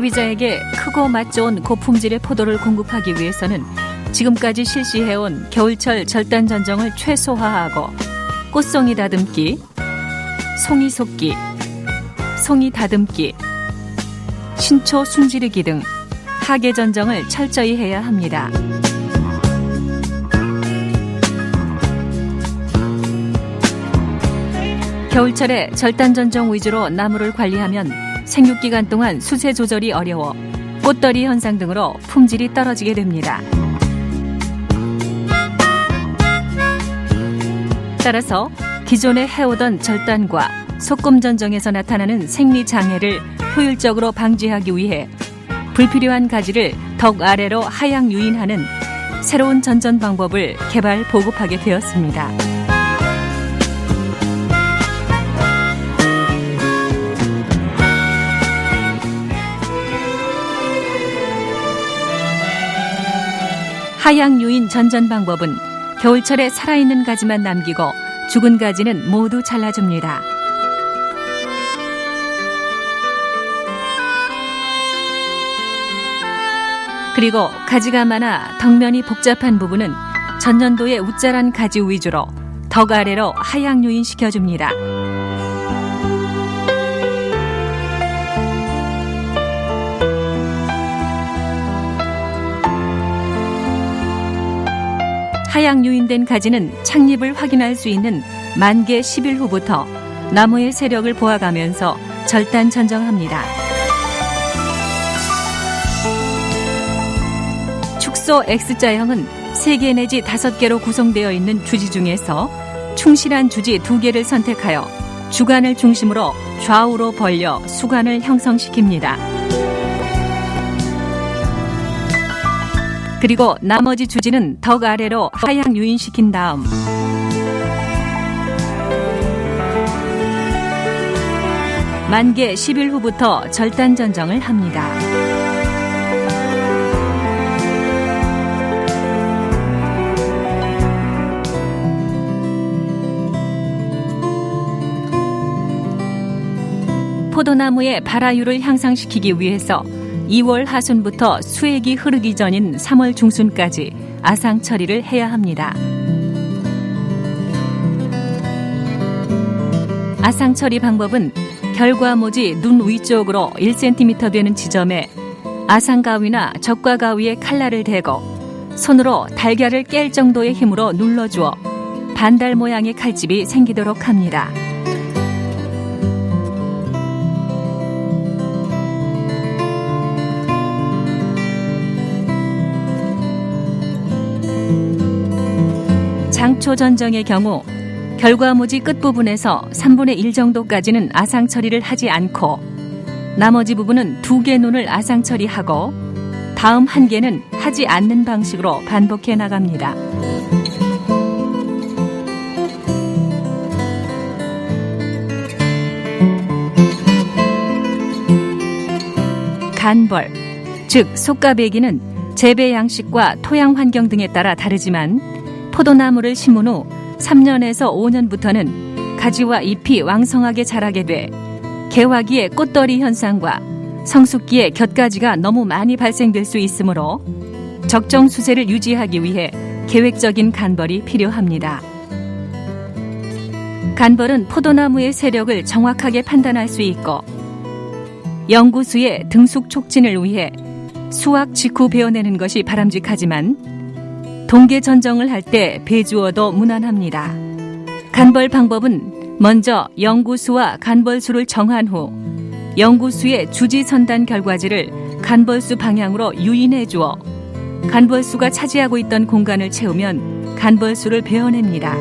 소비자에게 크고 맛 좋은 고품질의 포도를 공급하기 위해서는 지금까지 실시해온 겨울철 절단 전정을 최소화하고 꽃송이 다듬기, 송이 속기, 송이 다듬기, 신초 순지르기 등 하계 전정을 철저히 해야 합니다. 겨울철에 절단 전정 위주로 나무를 관리하면 생육 기간 동안 수세 조절이 어려워 꽃더리 현상 등으로 품질이 떨어지게 됩니다. 따라서 기존에 해오던 절단과 소금 전정에서 나타나는 생리 장애를 효율적으로 방지하기 위해 불필요한 가지를 덕 아래로 하향 유인하는 새로운 전전 방법을 개발 보급하게 되었습니다. 하향 유인 전전 방법은 겨울철에 살아있는 가지만 남기고 죽은 가지는 모두 잘라줍니다. 그리고 가지가 많아 덕면이 복잡한 부분은 전년도에 웃자란 가지 위주로 덕 아래로 하향 유인 시켜줍니다. 하향 유인된 가지는 창립을 확인할 수 있는 만개 10일 후부터 나무의 세력을 보아가면서 절단 전정합니다. 축소 X자형은 3개 내지 5개로 구성되어 있는 주지 중에서 충실한 주지 2개를 선택하여 주간을 중심으로 좌우로 벌려 수간을 형성시킵니다. 그리고 나머지 주지는 덕 아래로 하향 유인시킨 다음 만개 10일 후부터 절단 전정을 합니다. 포도나무의 발화율을 향상시키기 위해서 2월 하순부터 수액이 흐르기 전인 3월 중순까지 아상 처리를 해야 합니다. 아상 처리 방법은 결과모지 눈 위쪽으로 1cm 되는 지점에 아상 가위나 적과 가위에 칼날을 대고 손으로 달걀을 깰 정도의 힘으로 눌러주어 반달 모양의 칼집이 생기도록 합니다. 장초 전정의 경우 결과모지 끝부분에서 3분의 1 정도까지는 아상 처리를 하지 않고 나머지 부분은 두 개 눈을 아상 처리하고 다음 한 개는 하지 않는 방식으로 반복해 나갑니다. 간벌, 즉 속가배기는 재배 양식과 토양 환경 등에 따라 다르지만 포도나무를 심은 후 3년에서 5년부터는 가지와 잎이 왕성하게 자라게 돼 개화기의 꽃더리 현상과 성숙기에 곁가지가 너무 많이 발생될 수 있으므로 적정 수세를 유지하기 위해 계획적인 간벌이 필요합니다. 간벌은 포도나무의 세력을 정확하게 판단할 수 있고 연구수의 등숙 촉진을 위해 수확 직후 베어내는 것이 바람직하지만 동계 전정을 할 때 배주어도 무난합니다. 간벌 방법은 먼저 연구수와 간벌수를 정한 후 연구수의 주지 선단 결과지를 간벌수 방향으로 유인해 주어 간벌수가 차지하고 있던 공간을 채우면 간벌수를 베어냅니다.